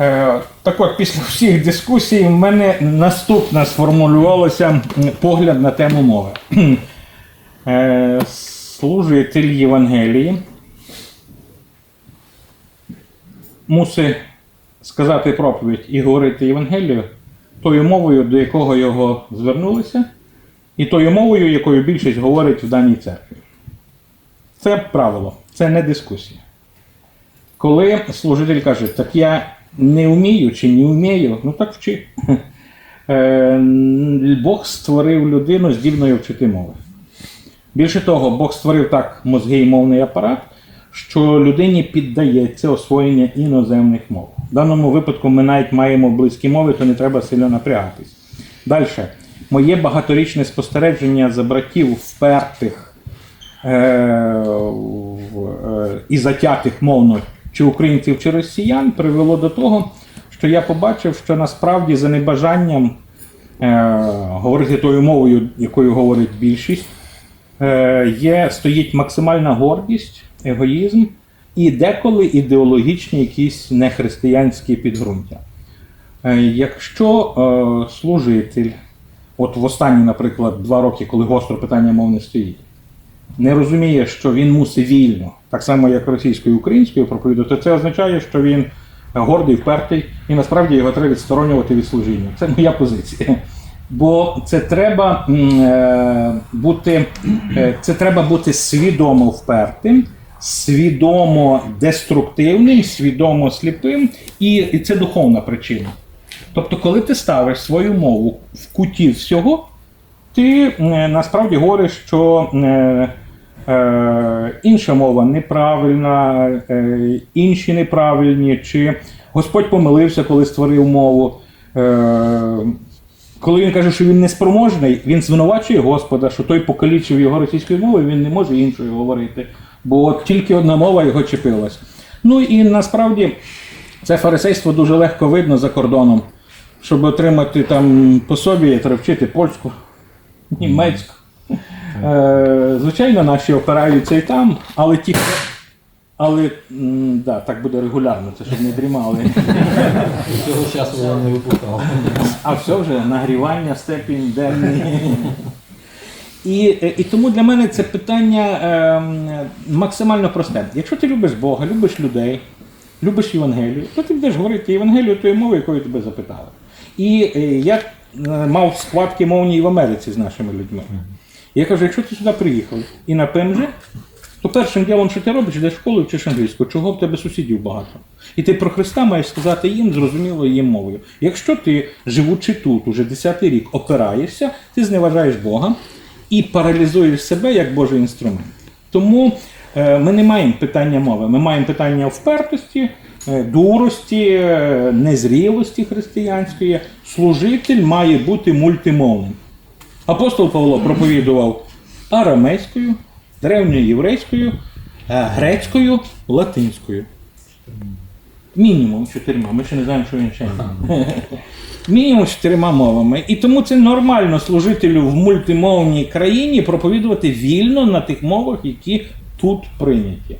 Е, Так от, після всіх дискусій в мене наступно сформулювалося погляд на тему мови. Е, Служитель Євангелії мусить сказати проповідь і говорити Євангелію тою мовою, до якого його звернулися, і тою мовою, якою більшість говорить в даній церкві. Це правило, це не дискусія. Коли служитель каже, так я не вмію чи не вмію, ну так вчи. Е, Бог створив людину здібною вчити мови. Більше того, Бог створив так мозги і мовний апарат, що людині піддається освоєння іноземних мов. В даному випадку ми навіть маємо близькі мови, то не треба сильно напрягатись. Далі. Моє багаторічне спостереження за братів впертих е, е, і затятих мовно чи українців, чи росіян привело до того, що я побачив, що насправді за небажанням е, говорити тою мовою, якою говорить більшість, е, стоїть максимальна гордість, егоїзм і деколи ідеологічні якісь нехристиянські підґрунтя. Е, Якщо е, служитель, от в останні, наприклад, два роки, коли гостро питання мов не стоїть, не розуміє, що він мусить вільно, так само як російською і українською проповідати, то це означає, що він гордий, впертий, і насправді його треба відсторонювати від служіння. Це моя позиція. Бо це треба е, бути, е, це треба бути свідомо впертим, свідомо деструктивним, свідомо сліпим, і, і це духовна причина. Тобто, коли ти ставиш свою мову в куті всього, ти е, насправді говориш, що е, е, інша мова неправильна, інші неправильні, чи Господь помилився, коли створив мову. Коли він каже, що він неспроможний, він звинувачує Господа, що той покалічив його російською мовою, він не може іншою говорити, бо тільки одна мова його чепилась. Ну і насправді це фарисейство дуже легко видно за кордоном. Щоб отримати там пособі, треба вчити польську, німецьку. Е, звичайно, наші опираються і там, але ті, хто- але м, да, так буде регулярно, це щоб не дрімали. Цього часу вона не випускала. А все вже нагрівання, степінь денний. І, е, і тому для мене це питання ем, максимально просте. Якщо ти любиш Бога, любиш людей, любиш Євангелію, то ти будеш говорити Євангелію тою мовою, якою тебе запитали. І е, я е, мав схватки мовні і в Америці з нашими людьми. Я кажу, якщо ти сюди приїхав і на ПМЖ, то першим ділом, що ти робиш, йдеш в школу і вчиш англійську, чого в тебе сусідів багато. І ти про Христа маєш сказати їм зрозумілою їм мовою. Якщо ти, живучи тут, уже 10-й рік, опираєшся, ти зневажаєш Бога і паралізуєш себе як Божий інструмент. Тому е, ми не маємо питання мови, ми маємо питання впертості, е, дурості, е, незрілості християнської. Служитель має бути мультимовним. Апостол Павло проповідував арамейською, древньоєврейською, е, грецькою, латинською. Мінімум чотирма. Ми ще не знаємо, що він ще. Мінімум чотирма мовами. І тому це нормально служителю в мультимовній країні проповідувати вільно на тих мовах, які тут прийняті.